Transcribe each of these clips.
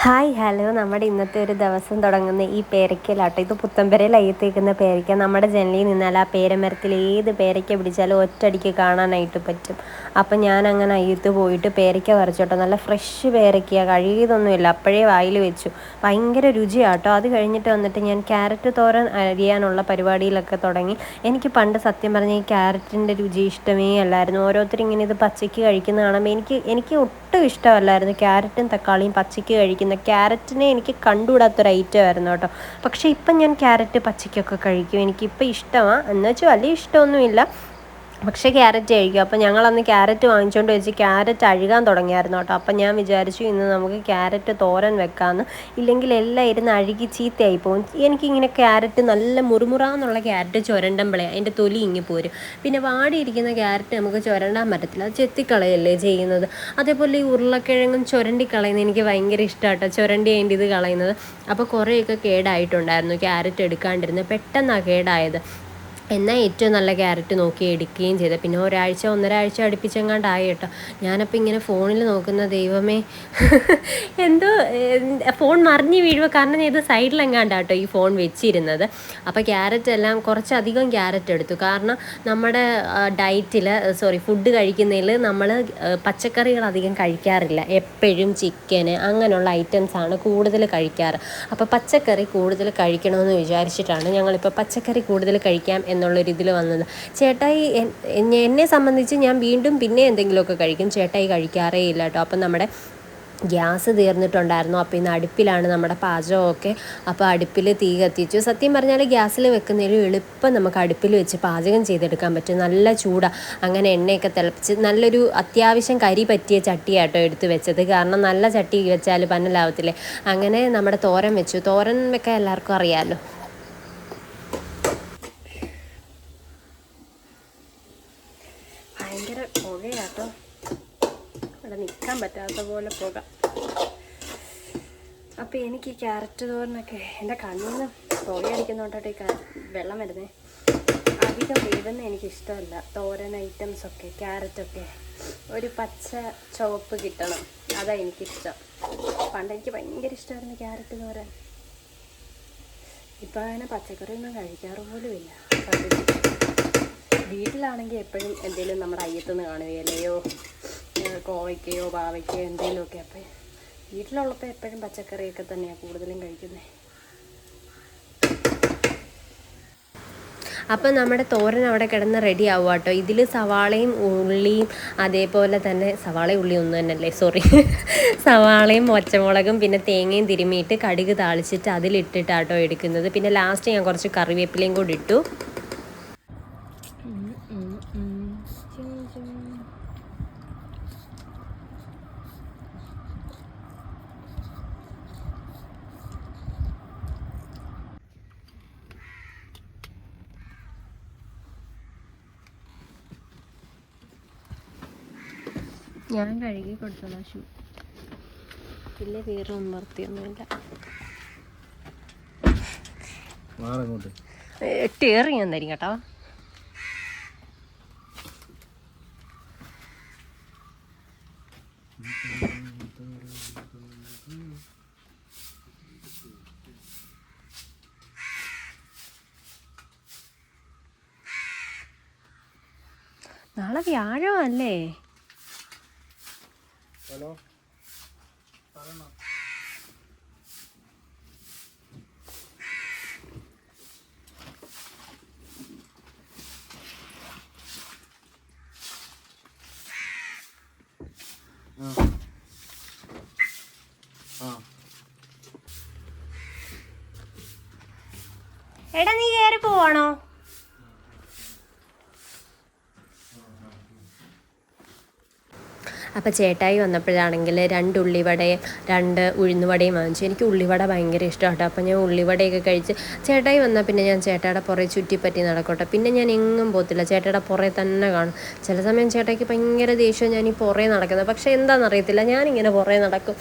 Hi hello. നമ്മുടെ ഇന്നത്തെ ഒരു ദിവസം തുടങ്ങുന്ന ഈ പേരയ്ക്കലാട്ടോ ഇത് പുത്തമ്പരയിൽ അയ്യത്തേക്കുന്ന പേരയ്ക്ക നമ്മുടെ ജനലിൽ നിന്നാൽ ആ പേരമരത്തിൽ ഏത് പേരയ്ക്ക പിടിച്ചാലും ഒറ്റയടിക്ക് കാണാനായിട്ട് പറ്റും. അപ്പം ഞാൻ അങ്ങനെ അയ്യത്ത് പോയിട്ട് പേരയ്ക്ക പറിച്ചോട്ടോ. നല്ല ഫ്രഷ് പേരയ്ക്ക കഴുകിയതൊന്നുമില്ല. അപ്പോഴേ വായിൽ വെച്ചു. ഭയങ്കര രുചിയാട്ടോ. അത് കഴിഞ്ഞിട്ട് വന്നിട്ട് ഞാൻ ക്യാരറ്റ് തോരൻ അരിയാനുള്ള പരിപാടിയിലൊക്കെ തുടങ്ങി. എനിക്ക് പണ്ട് സത്യം പറഞ്ഞ ഈ ക്യാരറ്റിന്റെ രുചി ഇഷ്ടമേ അല്ലായിരുന്നു. ഓരോരുത്തരും ഇങ്ങനെ ഇത് പച്ചയ്ക്ക് കഴിക്കുന്ന കാണുമ്പോൾ എനിക്ക് എനിക്ക് ഒട്ടും ഇഷ്ടമല്ലായിരുന്നു. ക്യാരറ്റും തക്കാളിയും പച്ചയ്ക്ക് കഴിക്കുന്ന ക്യാരറ്റിനെ എനിക്ക് കണ്ടുകൂടാത്തൊരു ഐറ്റം ആയിരുന്നു കേട്ടോ. പക്ഷേ ഇപ്പം ഞാൻ ക്യാരറ്റ് പച്ചയ്ക്കൊക്കെ കഴിക്കും. എനിക്കിപ്പോൾ ഇഷ്ടമാണ് എന്നുവെച്ചാൽ വലിയ ഇഷ്ടമൊന്നുമില്ല. പക്ഷേ ക്യാരറ്റ് കഴിക്കും. അപ്പോൾ ഞങ്ങളന്ന് ക്യാരറ്റ് വാങ്ങിച്ചുകൊണ്ട് വെച്ച് ക്യാരറ്റ് അഴുകാൻ തുടങ്ങിയായിരുന്നു കേട്ടോ. അപ്പം ഞാൻ വിചാരിച്ചു ഇന്ന് നമുക്ക് ക്യാരറ്റ് തോരൻ വെക്കാമെന്ന് ഇല്ലെങ്കിൽ എല്ലാം ഇരുന്ന് അഴുകി ചീത്തയായി പോകും. എനിക്കിങ്ങനെ ക്യാരറ്റ് നല്ല മുറുമുറാന്നുള്ള ക്യാരറ്റ് ചുരണ്ടുമ്പളേ അതിന്റെ തൊലി ഇങ്ങി പോരും. പിന്നെ വാടിയിരിക്കുന്ന ക്യാരറ്റ് നമുക്ക് ചുരണ്ടാൻ പറ്റത്തില്ല. അത് ചെത്തിക്കളയല്ലേ ചെയ്യുന്നത്. അതേപോലെ ഈ ഉരുളക്കിഴങ്ങും ചുരണ്ടി കളയുന്നത് എനിക്ക് ഭയങ്കര ഇഷ്ടമാട്ടോ ചുരണ്ടി അതിന്റെ ഇത് കളയുന്നത്. അപ്പോൾ കുറേയൊക്കെ കേടായിട്ടുണ്ടായിരുന്നു ക്യാരറ്റ് എടുക്കാണ്ടിരുന്നത്. പെട്ടെന്നാണ് കേടായത്. എന്നാൽ ഏറ്റവും നല്ല ക്യാരറ്റ് നോക്കി എടുക്കുകയും ചെയ്ത്. പിന്നെ ഒരാഴ്ച ഒന്നരാഴ്ച അടുപ്പിച്ചെങ്ങാണ്ടായി കേട്ടോ. ഞാനപ്പോൾ ഇങ്ങനെ ഫോണിൽ നോക്കുന്ന ദൈവമേ. എന്തോ ഫോൺ മറിഞ്ഞ് വീഴുക കാരണം ഇത് സൈഡിലെങ്ങാണ്ടാണ് സൈഡിലെങ്ങാണ്ടാട്ടോ ഈ ഫോൺ വെച്ചിരുന്നത്. അപ്പോൾ ക്യാരറ്റ് എല്ലാം കുറച്ചധികം ക്യാരറ്റ് എടുത്തു. കാരണം നമ്മുടെ ഡയറ്റിൽ സോറി ഫുഡ് കഴിക്കുന്നതിൽ നമ്മൾ പച്ചക്കറികൾ അധികം കഴിക്കാറില്ല. എപ്പോഴും ചിക്കന് അങ്ങനെയുള്ള ഐറ്റംസാണ് കൂടുതൽ കഴിക്കാറ്. അപ്പോൾ പച്ചക്കറി കൂടുതൽ കഴിക്കണമെന്ന് വിചാരിച്ചിട്ടാണ് ഞങ്ങളിപ്പോൾ പച്ചക്കറി കൂടുതൽ കഴിക്കാം എന്നുള്ളൊരു ഇതിൽ വന്നത്. ചേട്ടായി എന്നെ സംബന്ധിച്ച് ഞാൻ വീണ്ടും പിന്നെ എന്തെങ്കിലുമൊക്കെ കഴിക്കും. ചേട്ടായി കഴിക്കാറേ ഇല്ല കേട്ടോ. അപ്പം നമ്മുടെ ഗ്യാസ് തീർന്നിട്ടുണ്ടായിരുന്നു. അപ്പോൾ ഇന്ന് അടുപ്പിലാണ് നമ്മുടെ പാചകമൊക്കെ. അപ്പോൾ അടുപ്പിൽ തീ കത്തിച്ചു. സത്യം പറഞ്ഞാൽ ഗ്യാസിൽ വെക്കുന്നതിലും എളുപ്പം നമുക്ക് അടുപ്പിൽ വെച്ച് പാചകം ചെയ്തെടുക്കാൻ പറ്റും. നല്ല ചൂടാണ് അങ്ങനെ എണ്ണയൊക്കെ തിളപ്പിച്ച് നല്ലൊരു അത്യാവശ്യം കരി പറ്റിയ ചട്ടിയാട്ടോ എടുത്ത് വെച്ചത്. കാരണം നല്ല ചട്ടി വെച്ചാൽ പന്നലാവത്തില്ലേ? അങ്ങനെ നമ്മുടെ തോരൻ വെച്ചു. തോരൻ വെക്കാൻ എല്ലാവർക്കും അറിയാമല്ലോ നിൽക്കാൻ പറ്റാത്ത പോലെ പുക. അപ്പോൾ എനിക്ക് ഈ ക്യാരറ്റ് തോരനൊക്കെ എന്റെ കണ്ണിൽ നിന്ന് പുകയടിക്കുന്നോട്ടെ വെള്ളം വരുന്നേ. അധികം വേവുന്ന എനിക്കിഷ്ടമല്ല. തോരൻ ഐറ്റംസൊക്കെ ക്യാരറ്റൊക്കെ ഒരു പച്ച ചുവപ്പ് കിട്ടണം. അതാണ് എനിക്കിഷ്ടം. പണ്ട് എനിക്ക് ഭയങ്കര ഇഷ്ടമായിരുന്നു ക്യാരറ്റ് തോരൻ. ഇപ്പം അങ്ങനെ പച്ചക്കറിയൊന്നും കഴിക്കാറ് പോലും ഇല്ല. പകുതി വീട്ടിലാണെങ്കിൽ എപ്പോഴും എന്തെങ്കിലും നമ്മുടെ അയ്യത്തുനിന്ന് കാണുകയല്ലയോ കോവയ്ക്കയോ പാവയ്ക്കയോ എന്തെങ്കിലുമൊക്കെ അപ്പം വീട്ടിലുള്ളപ്പോൾ എപ്പോഴും പച്ചക്കറിയൊക്കെ തന്നെയാണ് കൂടുതലും കഴിക്കുന്നത് അപ്പം നമ്മുടെ തോരൻ അവിടെ കിടന്ന് റെഡി ആവുക കേട്ടോ. ഇതിൽ സവാളയും ഉള്ളിയും അതേപോലെ തന്നെ സവാള ഉള്ളിയും ഒന്നും തന്നെയല്ലേ? സോറി സവാളയും പച്ചമുളകും പിന്നെ തേങ്ങയും തിരുമിയിട്ട് കടുക് താളിച്ചിട്ട് അതിലിട്ടിട്ടാട്ടോ എടുക്കുന്നത്. പിന്നെ ലാസ്റ്റ് ഞാൻ കുറച്ച് കറിവേപ്പിലയും കൂടി ഇട്ടു. ഞാൻ കഴുകി കൊടുത്തോളാം ഷൂ പിന്നെ വേറെ ഒന്നും നിർത്തിയൊന്നുമില്ല മാറങ്ങോട്ട് ടേറി ഞാൻ തരും കേട്ടോ. നാളെ വ്യാഴമല്ലേ? ഹലോ? ആ എടാ നീ കയറി പോവാണോ? അപ്പോൾ ചേട്ടായി വന്നപ്പോഴാണെങ്കിൽ രണ്ട് ഉള്ളിവടയും രണ്ട് ഉഴുന്നുവടയും വാങ്ങിച്ചു. എനിക്ക് ഉള്ളിവട ഭയങ്കര ഇഷ്ടമാണ് അപ്പോൾ ഞാൻ ഉള്ളിവടയൊക്കെ കഴിച്ച് ചേട്ടായി വന്നാൽ പിന്നെ ഞാൻ ചേട്ടായുടെ പുറേ ചുറ്റിപ്പറ്റി നടക്കട്ടെ. പിന്നെ ഞാൻ എങ്ങും പോകത്തില്ല. ചേട്ടായുടെ പുറേ തന്നെ കാണും. ചില സമയം ചേട്ടായിക്ക് ഭയങ്കര ദേഷ്യം ഞാൻ ഈ പുറേ നടക്കുന്നത്. പക്ഷേ എന്താണെന്നറിയത്തില്ല ഞാനിങ്ങനെ പുറേ നടക്കും.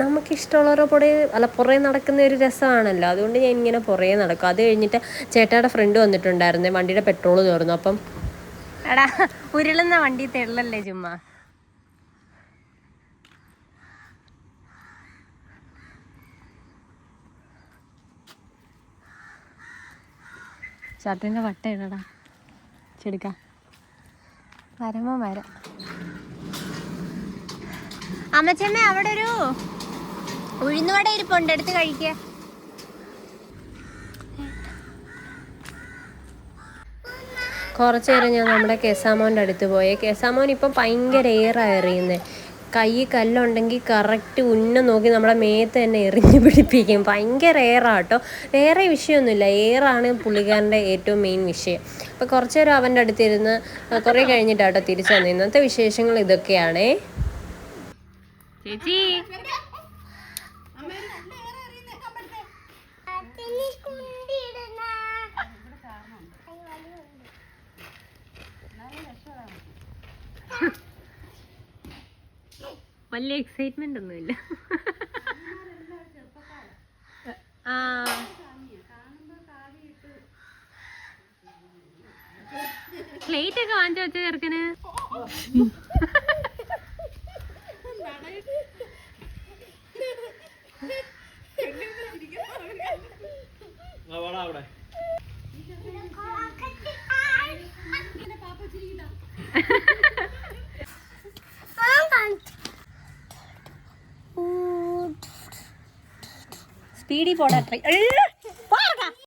നമുക്കിഷ്ടമുള്ളവരുടെ പുറേ അല്ല പുറേ നടക്കുന്ന ഒരു രസമാണല്ലോ. അതുകൊണ്ട് ഞാൻ ഇങ്ങനെ പുറേ നടക്കും. അത് കഴിഞ്ഞിട്ട് ചേട്ടായുടെ ഫ്രണ്ട് വന്നിട്ടുണ്ടായിരുന്നേ. വണ്ടിയുടെ പെട്രോൾ തീർന്നു അപ്പം എടാ ഉരുളുന്ന വണ്ടി തെള്ളല്ലേ ചുമ്മാ? ഷർട്ടിന്റെ വട്ട ഇടടാ. ചെടുക്ക. വരമോ വരാം. അമ്മച്ചമ്മ അവിടെ ഒരു ഉഴുന്നുവട ഇരിപ്പുണ്ട് എടുത്ത് കഴിക്കുക കുറച്ചു നേരം ഞാൻ നമ്മുടെ കെസാമോന്റെ അടുത്ത് പോയി. കെസാമോൻ ഇപ്പം ഭയങ്കര എയറാണ് എറിയുന്നത് കൈ കല്ലുണ്ടെങ്കിൽ കറക്റ്റ് ഉന്നം നോക്കി നമ്മളെ മേത്ത് തന്നെ എറിഞ്ഞ് പിടിപ്പിക്കും. ഭയങ്കര ഏറാട്ടോ വേറെ വിഷയമൊന്നുമില്ല. ഏറാണ് പുള്ളിക്കാരന്റെ ഏറ്റവും മെയിൻ വിഷയം. അപ്പോൾ കുറച്ച് നേരം അവന്റെ അടുത്തിരുന്ന് കുറേ കഴിഞ്ഞിട്ടാട്ടോ തിരിച്ചു വന്നത് ഇന്നത്തെ വിശേഷങ്ങൾ ഇതൊക്കെയാണേ. ചേച്ചി. വലിയ എക്സൈറ്റ്മെന്റ് ഒന്നുമില്ല. ആ. പ്ലേറ്റ് ഒക്കെ വാങ്ങിച്ചു വെച്ച ചെറുക്കന് അവിടെ പോടാ ട്രൈ